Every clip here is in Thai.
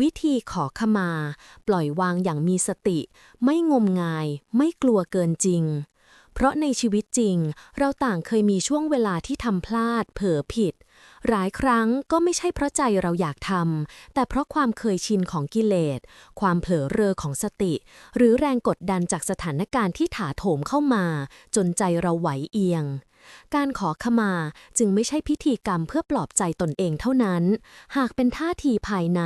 วิธีขอขมา ปล่อยวางอย่างมีสติ ไม่งมงาย ไม่กลัวเกินจริง เพราะในชีวิตจริง เราต่างเคยมีช่วงเวลาที่ทำพลาด เผลอผิด หลายครั้งก็ไม่ใช่เพราะใจเราอยากทำแต่เพราะความเคยชินของกิเลส ความเผลอเรอของสติ หรือแรงกดดันจากสถานการณ์ที่ถาโถมเข้ามา จนใจเราไหวเอียง การขอขมาจึงไม่ใช่พิธีกรรมเพื่อปลอบใจตนเองเท่านั้น หากเป็นท่าทีภายใน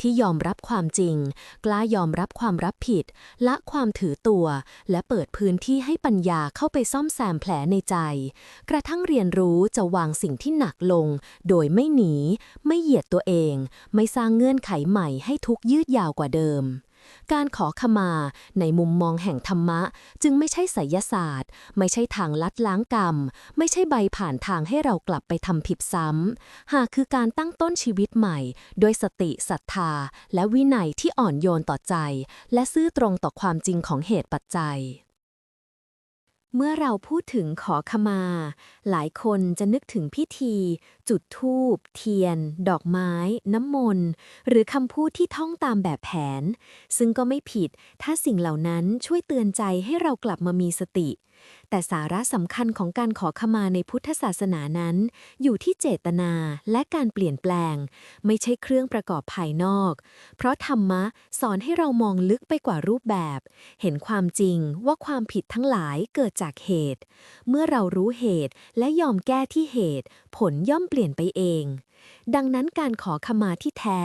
ที่ยอมรับความจริง กล้ายอมรับความรับผิด ละความถือตัว และเปิดพื้นที่ให้ปัญญาเข้าไปซ่อมแซมแผลในใจ กระทั่งเรียนรู้จะวางสิ่งที่หนักลง โดยไม่หนี ไม่เหยียดตัวเอง ไม่สร้างเงื่อนไขใหม่ให้ทุกยืดยาวกว่าเดิม การขอขมา ในมุมมองแห่งธรรมะ จึงไม่ใช่ไสยศาสตร์ ไม่ใช่ทางลัดล้างกรรม ไม่ใช่ใบผ่านทางให้เรากลับไปทำผิดซ้ำ หากคือการตั้งต้นชีวิตใหม่ ด้วยสติศรัทธา และวินัยที่อ่อนโยนต่อใจ และซื่อตรงต่อความจริงของเหตุปัจจัย เมื่อเราพูดถึงขอขมา หลายคนจะนึกถึงพิธี จุดธูป เทียน ดอกไม้ น้ำมนต์ หรือคำพูดที่ท่องตามแบบแผน ซึ่งก็ไม่ผิดถ้าสิ่งเหล่านั้นช่วยเตือนใจให้เรากลับมามีสติแต่สาระสำคัญของการขอขมาในพุทธศาสนานั้น อยู่ที่เจตนาและการเปลี่ยนแปลง ไม่ใช่เครื่องประกอบภายนอก เพราะธรรมะสอนให้เรามองลึกไปกว่ารูปแบบ เห็นความจริงว่าความผิดทั้งหลายเกิดจากเหตุ เมื่อเรารู้เหตุและยอมแก้ที่เหตุ ผลย่อมเปลี่ยนไปเอง ดังนั้นการขอขมาที่แท้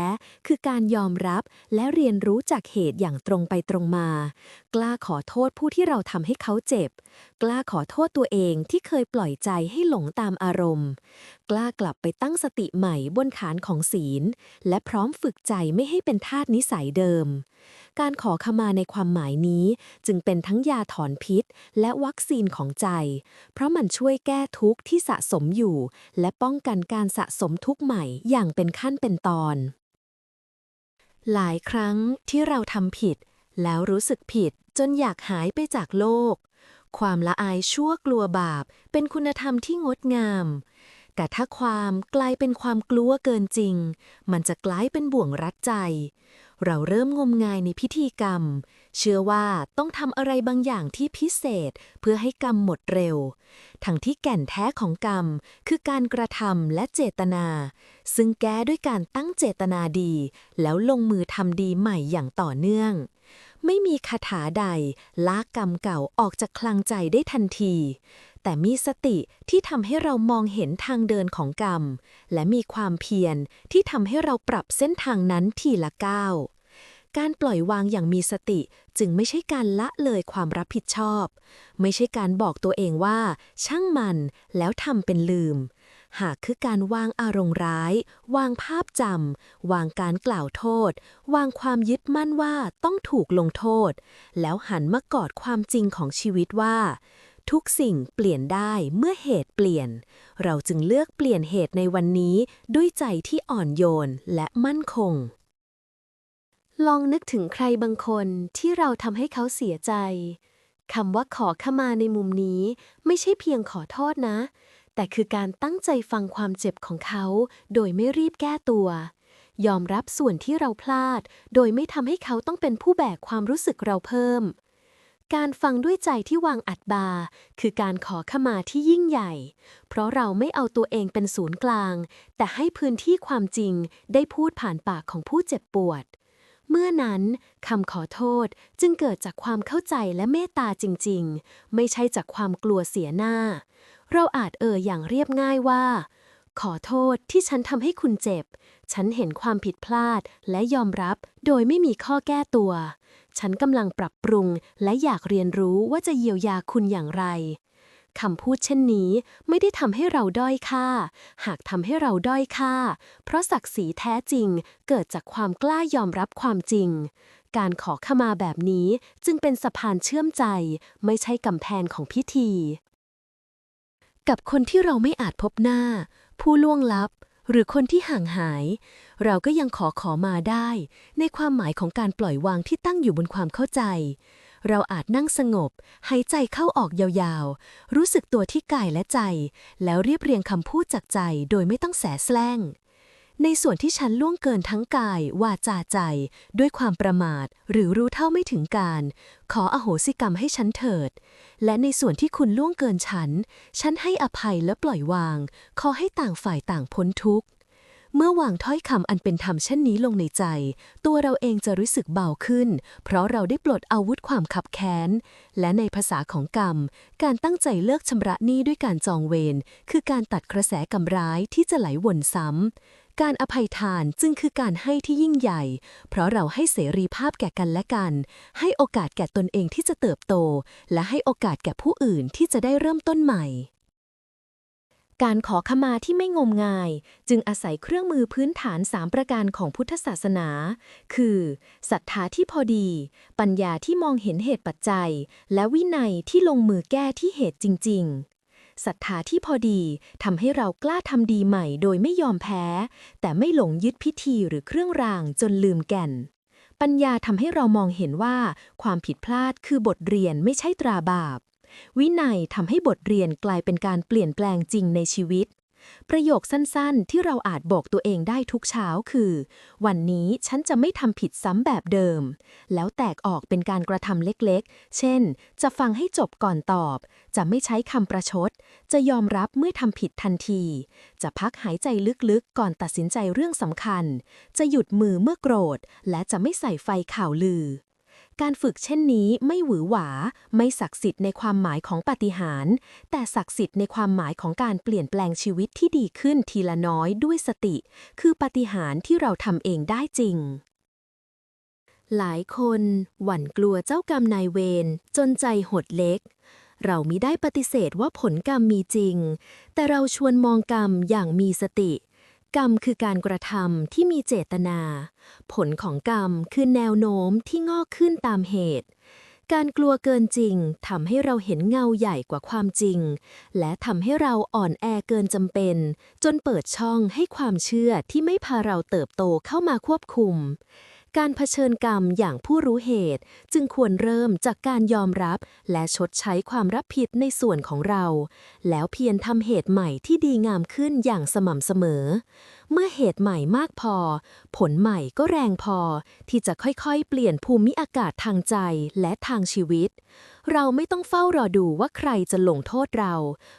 คือการยอมรับและเรียนรู้จากเหตุอย่างตรงไปตรงมา กล้าขอโทษผู้ที่เราทำให้เขาเจ็บ กล้าขอโทษตัวเองที่เคยปล่อยใจให้หลงตามอารมณ์ กล้ากลับไปตั้งสติใหม่บนฐานของศีล และพร้อมฝึกใจไม่ให้เป็นทาสนิสัยเดิม การขอขมาในความหมายนี้จึงเป็นทั้งยาถอนพิษ และวัคซีนของใจ เพราะมันช่วยแก้ทุกข์ที่สะสมอยู่ และป้องกันการสะสมทุกข์ใหม่อย่างเป็นขั้นเป็นตอน หลายครั้งที่เราทำผิด แล้วรู้สึกผิดจนอยากหายไปจากโลกความละอายชั่วกลัวบาป เป็นคุณธรรมที่งดงาม แต่ถ้าความกลายเป็นความกลัวเกินจริง มันจะกลายเป็นบ่วงรัดใจ เราเริ่มงมงายในพิธีกรรม เชื่อว่าต้องทำอะไรบางอย่างที่พิเศษเพื่อให้กรรมหมดเร็ว ทั้งที่แก่นแท้ของกรรมคือการกระทำและเจตนา ซึ่งแก้ด้วยการตั้งเจตนาดี แล้วลงมือทำดีใหม่อย่างต่อเนื่อง ไม่มีคาถาใดลากกรรมเก่าออกจากคลังใจได้ทันที แต่มีสติที่ทำให้เรามองเห็นทางเดินของกรรม และมีความเพียรที่ทำให้เราปรับเส้นทางนั้นทีละก้าวการปล่อยวางอย่างมีสติจึงไม่ใช่การละเลยความรับผิดชอบ ไม่ใช่การบอกตัวเองว่า ช่างมันแล้วทำเป็นลืม หากคือการวางอารมณ์ร้าย วางภาพจำวางการกล่าวโทษ วางความยึดมั่นว่าต้องถูกลงโทษ แล้วหันมากอดความจริงของชีวิตว่า ทุกสิ่งเปลี่ยนได้เมื่อเหตุเปลี่ยน เราจึงเลือกเปลี่ยนเหตุในวันนี้ด้วยใจที่อ่อนโยนและมั่นคง ลองนึกถึงใครบางคนที่เราทำให้เขาเสียใจคำว่าขอขมาในมุมนี้ไม่ใช่เพียงขอโทษนะ แต่คือการตั้งใจฟังความเจ็บของเขา โดยไม่รีบแก้ตัว ยอมรับส่วนที่เราพลาด โดยไม่ทำให้เขาต้องเป็นผู้แบกความรู้สึกเราเพิ่ม การฟังด้วยใจที่วางอัดบา คือการขอขมาที่ยิ่งใหญ่ เพราะเราไม่เอาตัวเองเป็นศูนย์กลาง แต่ให้พื้นที่ความจริงได้พูดผ่านปากของผู้เจ็บปวด เมื่อนั้นคำขอโทษจึงเกิดจากความเข้าใจและเมตตาจริง ๆ ไม่ใช่จากความกลัวเสียหน้า เราอาจเอ่ยอย่างเรียบง่ายว่า ขอโทษที่ฉันทำให้คุณเจ็บ ฉันเห็นความผิดพลาดและยอมรับโดยไม่มีข้อแก้ตัว ฉันกำลังปรับปรุง และอยากเรียนรู้ว่าจะเยียวยาคุณอย่างไรคำพูดเช่นนี้ไม่ได้ทำให้เราด้อยค่า หากทำให้เราด้อยค่า เพราะศักดิ์ศรีแท้จริงเกิดจากความกล้ายอมรับความจริง การขอขมาแบบนี้จึงเป็นสะพานเชื่อมใจ ไม่ใช่กำแพงของพิธี กับคนที่เราไม่อาจพบหน้า ผู้ล่วงลับ หรือคนที่ห่างหาย เราก็ยังขอขอมาได้ ในความหมายของการปล่อยวางที่ตั้งอยู่บนความเข้าใจ เราอาจนั่งสงบ หายใจเข้าออกยาวๆ รู้สึกตัวที่กายและใจ แล้วเรียบเรียงคำพูดจากใจโดยไม่ต้องแสแสร้ง ในส่วนที่ฉันล่วงเกินทั้งกาย วาจาใจ ด้วยความประมาท หรือรู้เท่าไม่ถึงการ ขออโหสิกรรมให้ฉันเถิด และในส่วนที่คุณล่วงเกินฉัน ฉันให้อภัยและปล่อยวาง ขอให้ต่างฝ่ายต่างพ้นทุกข์ เมื่อวางถ้อยคำอันเป็นธรรมเช่นนี้ลงในใจ ตัวเราเองจะรู้สึกเบาขึ้น เพราะเราได้ปลดอาวุธความขับแค้น และในภาษาของกรรม การตั้งใจเลิกชำระหนี้ด้วยการจองเวรคือการตัดกระแสกรรมร้ายที่จะไหลวนซ้ำ การอภัยทานจึงคือการให้ที่ยิ่งใหญ่ เพราะเราให้เสรีภาพแก่กันและกัน ให้โอกาสแก่ตนเองที่จะเติบโต และให้โอกาสแก่ผู้อื่นที่จะได้เริ่มต้นใหม่ การขอขมาที่ไม่งมงาย จึงอาศัยเครื่องมือพื้นฐาน3ประการของพุทธศาสนา คือศรัทธาที่พอดี ปัญญาที่มองเห็นเหตุปัจจัย และวินัยที่ลงมือแก้ที่เหตุจริง ๆ ศรัทธาที่พอดีทำให้เรากล้าทำดีใหม่โดยไม่ยอมแพ้ แต่ไม่หลงยึดพิธีหรือเครื่องรางจนลืมแก่น ปัญญาทำให้เรามองเห็นว่า ความผิดพลาดคือบทเรียนไม่ใช่ตราบาป วินัยทำให้บทเรียนกลายเป็นการเปลี่ยนแปลงจริงในชีวิต ประโยคสั้นๆ ที่เราอาจบอกตัวเองได้ทุกเช้าคือ วันนี้ฉันจะไม่ทำผิดซ้ำแบบเดิม แล้วแตกออกเป็นการกระทำเล็กๆ เช่น จะฟังให้จบก่อนตอบ จะไม่ใช้คำประชด จะยอมรับเมื่อทำผิดทันที จะพักหายใจลึกๆ ก่อนตัดสินใจเรื่องสำคัญ จะหยุดมือเมื่อโกรธ และจะไม่ใส่ไฟข่าวลือ การฝึกเช่นนี้ไม่หวือหวา ไม่ศักดิ์สิทธิ์ในความหมายของปาฏิหาริย์แต่ศักดิ์สิทธิ์ในความหมายของการเปลี่ยนแปลงชีวิตที่ดีขึ้นทีละน้อยด้วยสติ คือปาฏิหาริย์ที่เราทำเองได้จริง หลายคนหวั่นกลัวเจ้ากรรมนายเวรจนใจหดเล็ก เรามิได้ปฏิเสธว่าผลกรรมมีจริง แต่เราชวนมองกรรมอย่างมีสติ กรรมคือการกระทำที่มีเจตนา ผลของกรรมคือแนวโน้มที่งอกขึ้นตามเหตุ การกลัวเกินจริงทำให้เราเห็นเงาใหญ่กว่าความจริง และทำให้เราอ่อนแอเกินจำเป็น จนเปิดช่องให้ความเชื่อที่ไม่พาเราเติบโตเข้ามาควบคุม การเผชิญกรรมอย่างผู้รู้เหตุ จึงควรเริ่มจากการยอมรับ และชดใช้ความรับผิดในส่วนของเรา แล้วเพียรทำเหตุใหม่ที่ดีงามขึ้นอย่างสม่ำเสมอ เมื่อเหตุใหม่มากพอ ผลใหม่ก็แรงพอ ที่จะค่อยๆ เปลี่ยนภูมิอากาศทางใจและทางชีวิต เราไม่ต้องเฝ้ารอดูว่าใครจะลงโทษเรา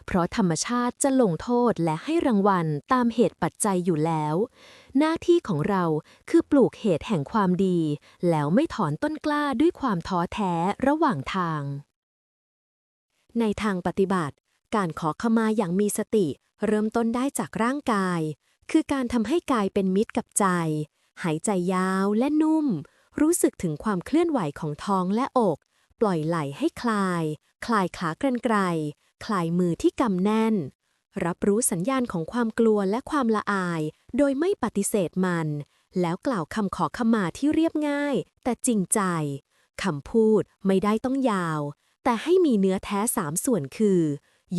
เพราะธรรมชาติจะลงโทษและให้รางวัลตามเหตุปัจจัยอยู่แล้ว หน้าที่ของเราคือปลูกเหตุแห่งความดี แล้วไม่ถอนต้นกล้าด้วยความท้อแท้ระหว่างทาง ในทางปฏิบัติ การขอขมาอย่างมีสติ เริ่มต้นได้จากร่างกาย คือการทำให้กายเป็นมิตรกับใจ หายใจยาวและนุ่ม รู้สึกถึงความเคลื่อนไหวของท้องและอก ปล่อยไหล่ให้คลาย คลายขากรรไกรคลายมือที่กำแน่น รับรู้สัญญาณของความกลัวและความละอาย โดยไม่ปฏิเสธมัน แล้วกล่าวคำขอขมาที่เรียบง่าย แต่จริงใจคำพูดไม่ได้ต้องยาว แต่ให้มีเนื้อแท้สามส่วนคือ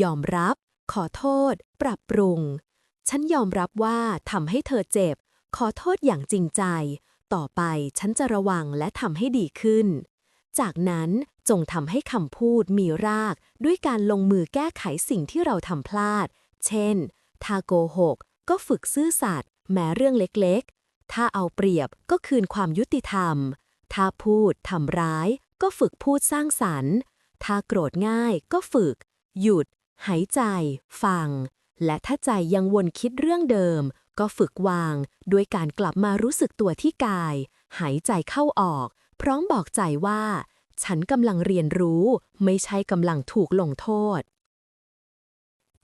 ยอมรับ ขอโทษ ปรับปรุง ฉันยอมรับว่าทำให้เธอเจ็บ ขอโทษอย่างจริงใจ ต่อไปฉันจะระวังและทำให้ดีขึ้น จากนั้นจงทำให้คำพูดมีราก ด้วยการลงมือแก้ไขสิ่งที่เราทำพลาด เช่น ถ้าโกหก ก็ฝึกซื่อสัตย์แม้เรื่องเล็กๆ ถ้าเอาเปรียบก็คืนความยุติธรรม ถ้าพูดทำร้าย ก็ฝึกพูดสร้างสรรค์ ถ้าโกรธง่ายก็ฝึก หยุด หายใจ ฟัง และถ้าใจยังวนคิดเรื่องเดิม ก็ฝึกวางด้วยการกลับมารู้สึกตัวที่กาย หายใจเข้าออก พร้อมบอกใจว่า ฉันกำลังเรียนรู้ ไม่ใช่กำลังถูกลงโทษ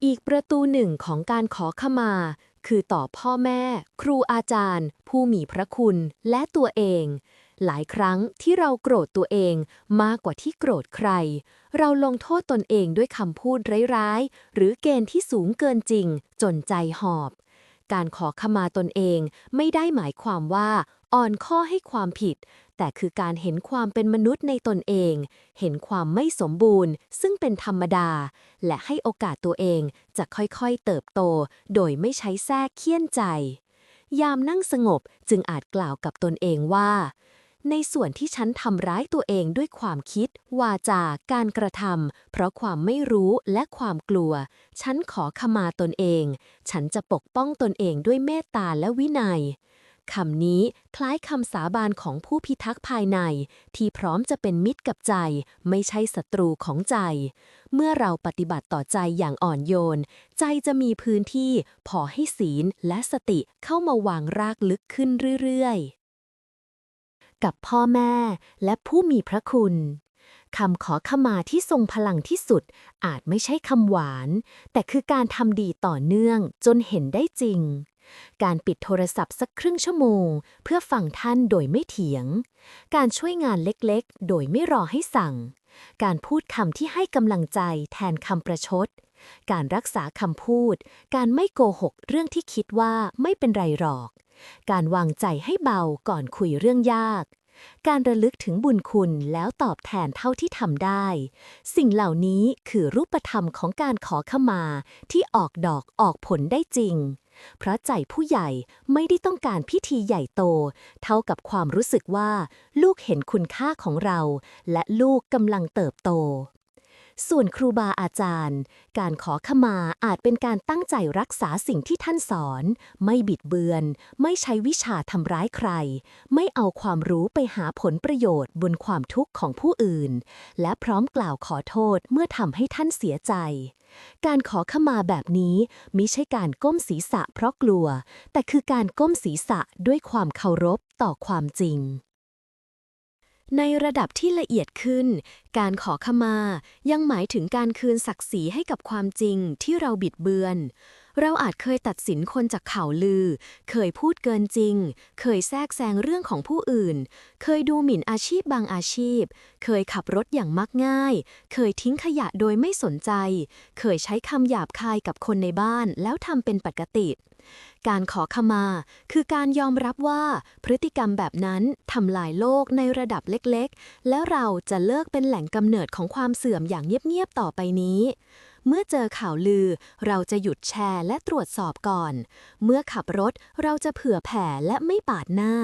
อีกประตูหนึ่งของการขอขมา คือต่อพ่อแม่ ครูอาจารย์ ผู้มีพระคุณและตัวเอง หลายครั้งที่เราโกรธตัวเองมากกว่าที่โกรธใคร เราลงโทษตนเองด้วยคำพูดร้ายๆ หรือเกณฑ์ที่สูงเกินจริง จนใจหอบ การขอขมาตนเองไม่ได้หมายความว่าอ่อนข้อให้ความผิด แต่คือการเห็นความเป็นมนุษย์ในตนเอง เห็นความไม่สมบูรณ์ ซึ่งเป็นธรรมดา และให้โอกาสตัวเองจะค่อยๆเติบโต โดยไม่ใช้แทรกเคี่ยนใจ ยามนั่งสงบจึงอาจกล่าวกับตนเองว่า ในส่วนที่ฉันทำร้ายตัวเองด้วยความคิด วาจาการกระทำเพราะความไม่รู้และความกลัว ฉันขอขมาตนเอง ฉันจะปกป้องตนเองด้วยเมตตาและวินัย คำนี้คล้ายคำสาบานของผู้พิทักษ์ภายใน ที่พร้อมจะเป็นมิตรกับใจ ไม่ใช่ศัตรูของใจ เมื่อเราปฏิบัติต่อใจอย่างอ่อนโยน ใจจะมีพื้นที่พอให้ศีลและสติเข้ามาวางรากลึกขึ้นเรื่อยๆ กับพ่อแม่และผู้มีพระคุณคำขอขมาที่ทรงพลังที่สุด อาจไม่ใช่คำหวาน แต่คือการทำดีต่อเนื่องจนเห็นได้จริง การปิดโทรศัพท์สักครึ่งชั่วโมง เพื่อฟังท่านโดยไม่เถียง การช่วยงานเล็กๆ โดยไม่รอให้สั่ง การพูดคำที่ให้กำลังใจแทนคำประชด การรักษาคำพูด การไม่โกหกเรื่องที่คิดว่าไม่เป็นไรหรอก การวางใจให้เบาก่อนคุยเรื่องยากการระลึกถึงบุญคุณแล้วตอบแทนเท่าที่ทำได้ สิ่งเหล่านี้คือรูปธรรมของการขอขมาที่ออกดอกออกผลได้จริง เพราะใจผู้ใหญ่ไม่ได้ต้องการพิธีใหญ่โต เท่ากับความรู้สึกว่า ลูกเห็นคุณค่าของเรา และลูกกำลังเติบโต ส่วนครูบาอาจารย์ การขอขมาอาจเป็นการตั้งใจรักษาสิ่งที่ท่านสอน ไม่บิดเบือน ไม่ใช้วิชาทำร้ายใคร ไม่เอาความรู้ไปหาผลประโยชน์บนความทุกข์ของผู้อื่น และพร้อมกล่าวขอโทษเมื่อทำให้ท่านเสียใจ การขอขมาแบบนี้มิใช่การก้มศีรษะเพราะกลัว แต่คือการก้มศีรษะด้วยความเคารพต่อความจริง ในระดับที่ละเอียดขึ้น การขอขมา ยังหมายถึงการคืนศักดิ์ศรีให้กับความจริงที่เราบิดเบือน เราอาจเคยตัดสินคนจากข่าวลือ เคยพูดเกินจริง เคยแทรกแซงเรื่องของผู้อื่น เคยดูหมิ่นอาชีพบางอาชีพ เคยขับรถอย่างมักง่าย เคยทิ้งขยะโดยไม่สนใจ เคยใช้คำหยาบคายกับคนในบ้านแล้วทำเป็นปกติ การขอขมาคือการยอมรับว่าพฤติกรรมแบบนั้นทำลายโลกในระดับเล็กๆ แล้วเราจะเลิกเป็นแหล่งกำเนิดของความเสื่อมอย่างเงียบๆต่อไปนี้ เมื่อเจอข่าวลือ เราจะหยุดแชร์และตรวจสอบก่อน เมื่อขับรถเราจะเผื่อแผ่และไม่ปาดหน้า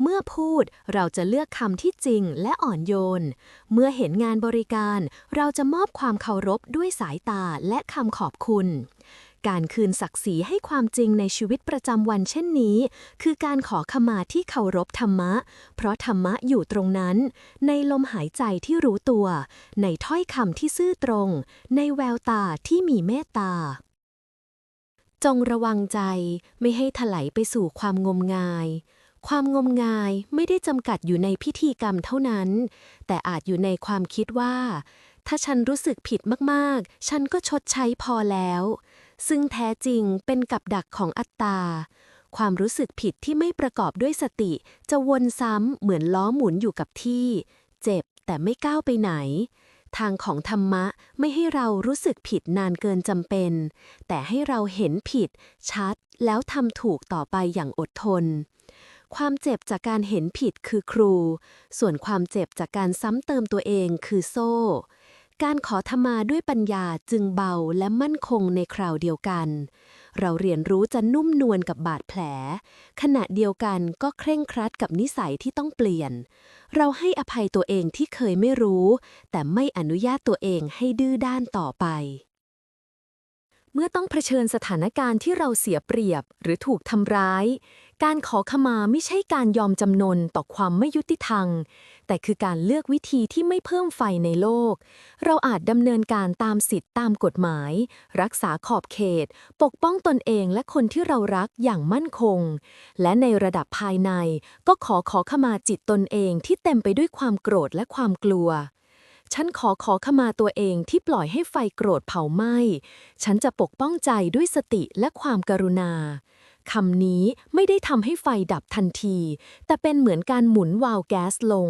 เมื่อพูดเราจะเลือกคำที่จริงและอ่อนโยน เมื่อเห็นงานบริการ เราจะมอบความเคารพด้วยสายตาและคำขอบคุณ การคืนศักดิ์ศรีให้ความจริงในชีวิตประจำวันเช่นนี้ คือการขอขมาที่เคารพธรรมะ เพราะธรรมะอยู่ตรงนั้น ในลมหายใจที่รู้ตัว ในถ้อยคำที่ซื่อตรง ในแววตาที่มีเมตตา จงระวังใจไม่ให้ถลายไปสู่ความงมงายความงมงายไม่ได้จำกัดอยู่ในพิธีกรรมเท่านั้น แต่อาจอยู่ในความคิดว่า ถ้าฉันรู้สึกผิดมาก ๆ ฉันก็ชดใช้พอแล้ว ซึ่งแท้จริงเป็นกับดักของอัตตา ความรู้สึกผิดที่ไม่ประกอบด้วยสติ จะวนซ้ำเหมือนล้อหมุนอยู่กับที่ เจ็บแต่ไม่ก้าวไปไหน ทางของธรรมะไม่ให้เรารู้สึกผิดนานเกินจำเป็น แต่ให้เราเห็นผิด ชัดแล้วทำถูกต่อไปอย่างอดทนความเจ็บจากการเห็นผิดคือครู ส่วนความเจ็บจากการซ้ำเติมตัวเองคือโซ่ การขอธรรมาด้วยปัญญาจึงเบาและมั่นคงในคราวเดียวกัน เราเรียนรู้จะนุ่มนวลกับบาดแผล ขณะเดียวกันก็เคร่งครัดกับนิสัยที่ต้องเปลี่ยน เราให้อภัยตัวเองที่เคยไม่รู้ แต่ไม่อนุญาตตัวเองให้ดื้อด้านต่อไป เมื่อต้องเผชิญสถานการณ์ที่เราเสียเปรียบหรือถูกทำร้าย การขอขมาไม่ใช่การยอมจำนนต่อความไม่ยุติธรรม แต่คือการเลือกวิธีที่ไม่เพิ่มไฟในโลก เราอาจดำเนินการตามสิทธิตามกฎหมาย รักษาขอบเขต ปกป้องตนเองและคนที่เรารักอย่างมั่นคง และในระดับภายในก็ขอขอขมาจิตตนเองที่เต็มไปด้วยความโกรธและความกลัวฉันขอขอขมาตัวเองที่ปล่อยให้ไฟโกรธเผาไหม้ ฉันจะปกป้องใจด้วยสติและความกรุณา คำนี้ไม่ได้ทำให้ไฟดับทันที แต่เป็นเหมือนการหมุนวาล์วแก๊สลง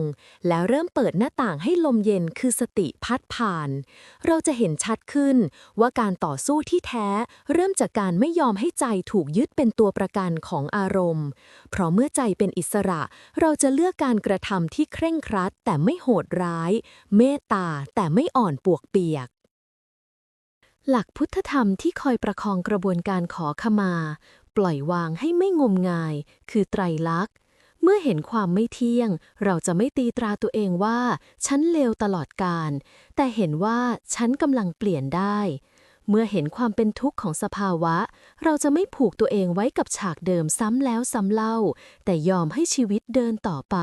แล้วเริ่มเปิดหน้าต่างให้ลมเย็นคือสติพัดผ่าน เราจะเห็นชัดขึ้นว่าการต่อสู้ที่แท้ เริ่มจากการไม่ยอมให้ใจถูกยึดเป็นตัวประกันของอารมณ์ เพราะเมื่อใจเป็นอิสระ เราจะเลือกการกระทำที่เคร่งครัด แต่ไม่โหดร้าย เมตตาแต่ไม่อ่อนปวกเปียกหลักพุทธธรรมที่คอยประคองกระบวนการขอขมา ปล่อยวางให้ไม่งมงาย คือไตรลักษณ์ เมื่อเห็นความไม่เที่ยง เราจะไม่ตีตราตัวเองว่า ฉันเลวตลอดกาลแต่เห็นว่าฉันกำลังเปลี่ยนได้ เมื่อเห็นความเป็นทุกข์ของสภาวะ เราจะไม่ผูกตัวเองไว้กับฉากเดิมซ้ำแล้วซ้ำเล่า แต่ยอมให้ชีวิตเดินต่อไป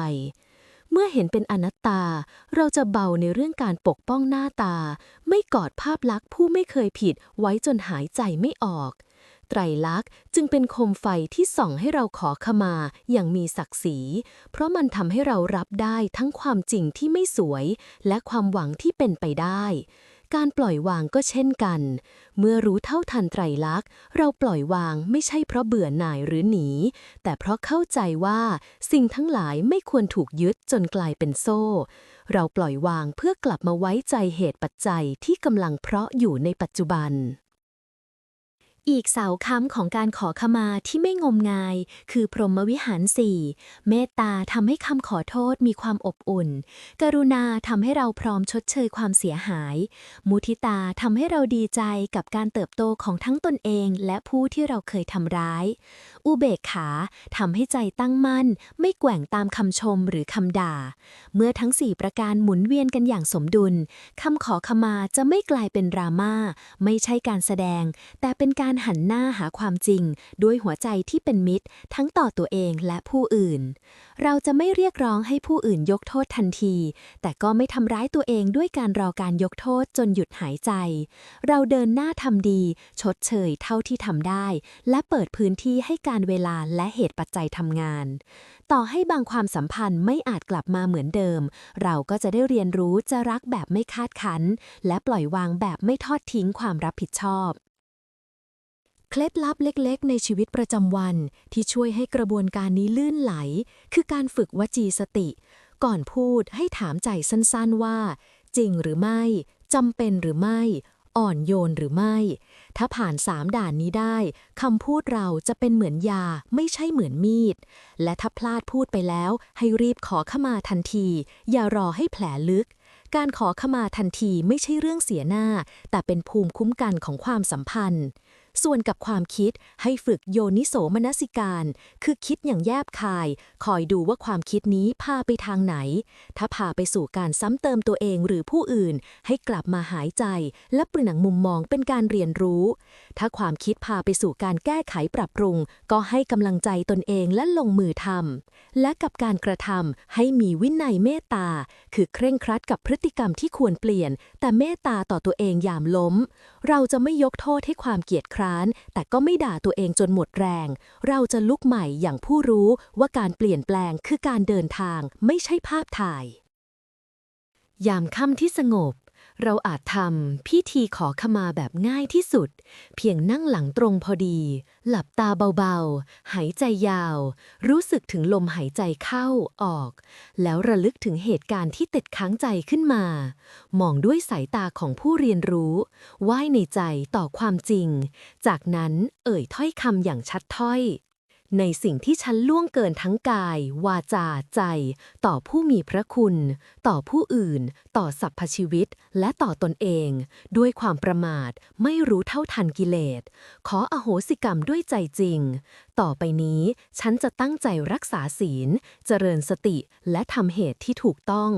เมื่อเห็นเป็นอนัตตา เราจะเบาในเรื่องการปกป้องหน้าตา ไม่กอดภาพลักษณ์ผู้ไม่เคยผิดไว้จนหายใจไม่ออก ไตรลักษณ์จึงเป็นโคมไฟที่ส่องให้เราขอขมาอย่างมีศักดิ์ศรี เพราะมันทำให้เรารับได้ทั้งความจริงที่ไม่สวย และความหวังที่เป็นไปได้ การปล่อยวางก็เช่นกัน เมื่อรู้เท่าทันไตรลักษณ์ เราปล่อยวางไม่ใช่เพราะเบื่อหน่ายหรือหนี แต่เพราะเข้าใจว่าสิ่งทั้งหลายไม่ควรถูกยึดจนกลายเป็นโซ่เราปล่อยวางเพื่อกลับมาไว้ใจเหตุปัจจัยที่กำลังเพราะอยู่ในปัจจุบัน อีกเสาค้ำของการขอขมาที่ไม่งมงาย คือพรหมวิหารสี่เมตตาทำให้คำขอโทษมีความอบอุ่น กรุณาทำให้เราพร้อมชดเชยความเสียหาย มุทิตาทำให้เราดีใจกับการเติบโตของทั้งตนเองและผู้ที่เราเคยทำร้าย อุเบกขาทำให้ใจตั้งมั่น ไม่แกว่งตามคำชมหรือคำด่า เมื่อทั้งสี่ประการหมุนเวียนกันอย่างสมดุลคำขอขมาจะไม่กลายเป็นดราม่าไม่ใช่การแสดง แต่เป็นการหันหน้าหาความจริง ด้วยหัวใจที่เป็นมิตร ทั้งต่อตัวเองและผู้อื่น เราจะไม่เรียกร้องให้ผู้อื่นยกโทษทันที แต่ก็ไม่ทำร้ายตัวเองด้วยการรอการยกโทษจนหยุดหายใจ เราเดินหน้าทำดี ชดเชยเท่าที่ทำได้ และเปิดพื้นที่ให้การเวลาและเหตุปัจจัยทำงาน ต่อให้บางความสัมพันธ์ไม่อาจกลับมาเหมือนเดิม เราก็จะได้เรียนรู้จะรักแบบไม่คาดคั้น และปล่อยวางแบบไม่ทอดทิ้งความรับผิดชอบ เคล็ดลับเล็กๆ ในชีวิตประจำวันที่ช่วยให้กระบวนการนี้ลื่นไหล คือการฝึกวจีสติ ก่อนพูดให้ถามใจสั้นๆว่า จริงหรือไม่จำเป็นหรือไม่ อ่อนโยนหรือไม่ ถ้าผ่านสามด่านนี้ได้คำพูดเราจะเป็นเหมือนยาไม่ใช่เหมือนมีด และถ้าพลาดพูดไปแล้ว ให้รีบขอขมาทันที อย่ารอให้แผลลึกการขอขมาทันทีไม่ใช่เรื่องเสียหน้า แต่เป็นภูมิคุ้มกันของความสัมพันธ์ ส่วนกับความคิดให้ฝึกโยนิโสมนสิการ คือคิดอย่างแยบคาย คอยดูว่าความคิดนี้พาไปทางไหน ถ้าพาไปสู่การซ้ำเติมตัวเองหรือผู้อื่น ให้กลับมาหายใจ และเปลี่ยนมุมมองเป็นการเรียนรู้ ถ้าความคิดพาไปสู่การแก้ไขปรับปรุง ก็ให้กำลังใจตนเองและลงมือทำและกับการกระทำให้มีวินัยเมตตา คือเคร่งครัดกับพฤติกรรมที่ควรเปลี่ยน แต่เมตตาต่อตัวเองยามล้ม เราจะไม่ยกโทษให้ความเกียจคร้าน แต่ก็ไม่ด่าตัวเองจนหมดแรง เราจะลุกใหม่อย่างผู้รู้ว่าการเปลี่ยนแปลงคือการเดินทางไม่ใช่ภาพถ่าย ยามค่ำที่สงบ เราอาจทำพิธีขอขมาแบบง่ายที่สุด เพียงนั่งหลังตรงพอดี หลับตาเบาๆ หายใจยาว รู้สึกถึงลมหายใจเข้าออก แล้วระลึกถึงเหตุการณ์ที่ติดค้างใจขึ้นมา มองด้วยสายตาของผู้เรียนรู้ว่ายในใจต่อความจริง จากนั้นเอ่ยถ้อยคำอย่างชัดถ้อย ในสิ่งที่ฉันล่วงเกินทั้งกาย วาจา ใจ ต่อผู้มีพระคุณ ต่อผู้อื่น ต่อสรรพชีวิต และต่อตนเอง ด้วยความประมาทไม่รู้เท่าทันกิเลส ขออโหสิกรรมด้วยใจจริง ต่อไปนี้ฉันจะตั้งใจรักษาศีล เจริญสติและทำเหตุที่ถูกต้อง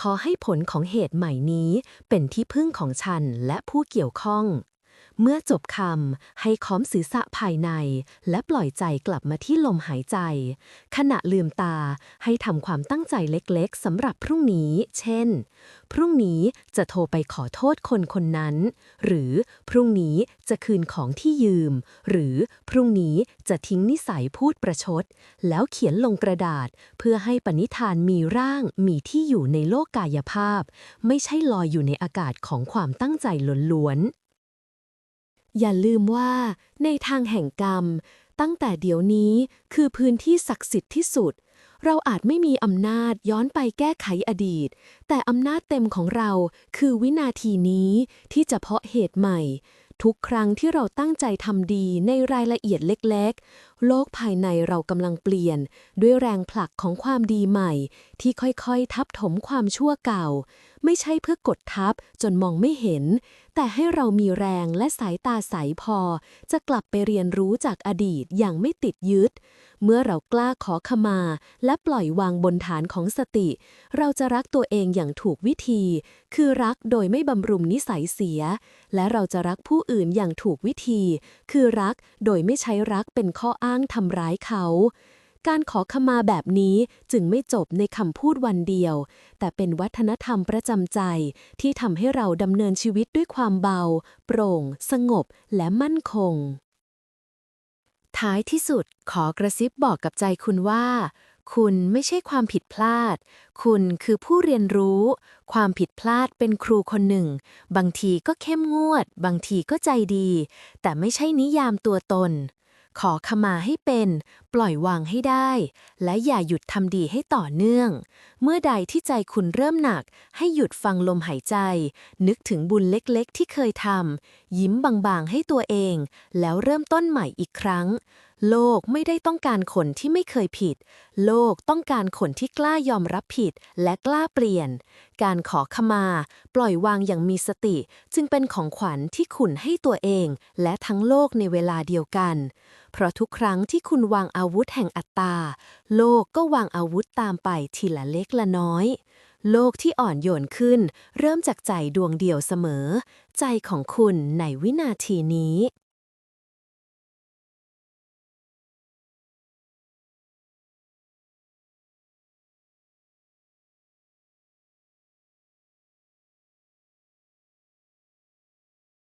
ขอให้ผลของเหตุใหม่นี้ เป็นที่พึ่งของฉันและผู้เกี่ยวข้อง เมื่อจบคำให้ค้อมศีรษะภายใน และปล่อยใจกลับมาที่ลมหายใจ ขณะลืมตาให้ทำความตั้งใจเล็กๆสำหรับพรุ่งนี้ เช่น พรุ่งนี้จะโทรไปขอโทษคนคนนั้น หรือพรุ่งนี้จะคืนของที่ยืม หรือพรุ่งนี้จะทิ้งนิสัยพูดประชด แล้วเขียนลงกระดาษ เพื่อให้ปณิธานมีร่างมีที่อยู่ในโลกกายภาพ ไม่ใช่ลอยอยู่ในอากาศของความตั้งใจล้วนๆ อย่าลืมว่า ในทางแห่งกรรม ตั้งแต่เดี๋ยวนี้คือพื้นที่ศักดิ์สิทธิ์ที่สุด เราอาจไม่มีอำนาจย้อนไปแก้ไขอดีต แต่อำนาจเต็มของเราคือวินาทีนี้ที่จะเพาะเหตุใหม่ ทุกครั้งที่เราตั้งใจทำดีในรายละเอียดเล็กโลกภายในเรากำลังเปลี่ยน ด้วยแรงผลักของความดีใหม่ ที่ค่อยๆ ทับถมความชั่วเก่า ไม่ใช่เพื่อกดทับจนมองไม่เห็น แต่ให้เรามีแรงและสายตาใสพอ จะกลับไปเรียนรู้จากอดีตอย่างไม่ติดยึด เมื่อเรากล้าขอขมา และปล่อยวางบนฐานของสติ เราจะรักตัวเองอย่างถูกวิธี คือรักโดยไม่บำรุงนิสัยเสีย และเราจะรักผู้อื่นอย่างถูกวิธี คือรักโดยไม่ใช้รักเป็นข้ออ้างอ้างทำร้ายเขา การขอขมาแบบนี้จึงไม่จบในคำพูดวันเดียว แต่เป็นวัฒนธรรมประจำใจที่ทำให้เราดำเนินชีวิตด้วยความเบา โปร่ง สงบและมั่นคง ท้ายที่สุดขอกระซิบบอกกับใจคุณว่าคุณไม่ใช่ความผิดพลาด คุณคือผู้เรียนรู้ ความผิดพลาดเป็นครูคนหนึ่ง บางทีก็เข้มงวด บางทีก็ใจดี แต่ไม่ใช่นิยามตัวตน ขอขมาให้เป็น ปล่อยวางให้ได้ และอย่าหยุดทำดีให้ต่อเนื่อง เมื่อใดที่ใจคุณเริ่มหนัก ให้หยุดฟังลมหายใจ นึกถึงบุญเล็กๆ ที่เคยทำยิ้มบางๆให้ตัวเอง แล้วเริ่มต้นใหม่อีกครั้ง โลกไม่ได้ต้องการคนที่ไม่เคยผิด โลกต้องการคนที่กล้ายอมรับผิดและกล้าเปลี่ยน การขอขมา ปล่อยวางอย่างมีสติ จึงเป็นของขวัญที่คุณให้ตัวเอง และทั้งโลกในเวลาเดียวกัน เพราะทุกครั้งที่คุณวางอาวุธแห่งอัตตา โลกก็วางอาวุธตามไปทีละเล็กละน้อยโลกที่อ่อนโยนขึ้น เริ่มจากใจดวงเดียวเสมอ ใจของคุณในวินาทีนี้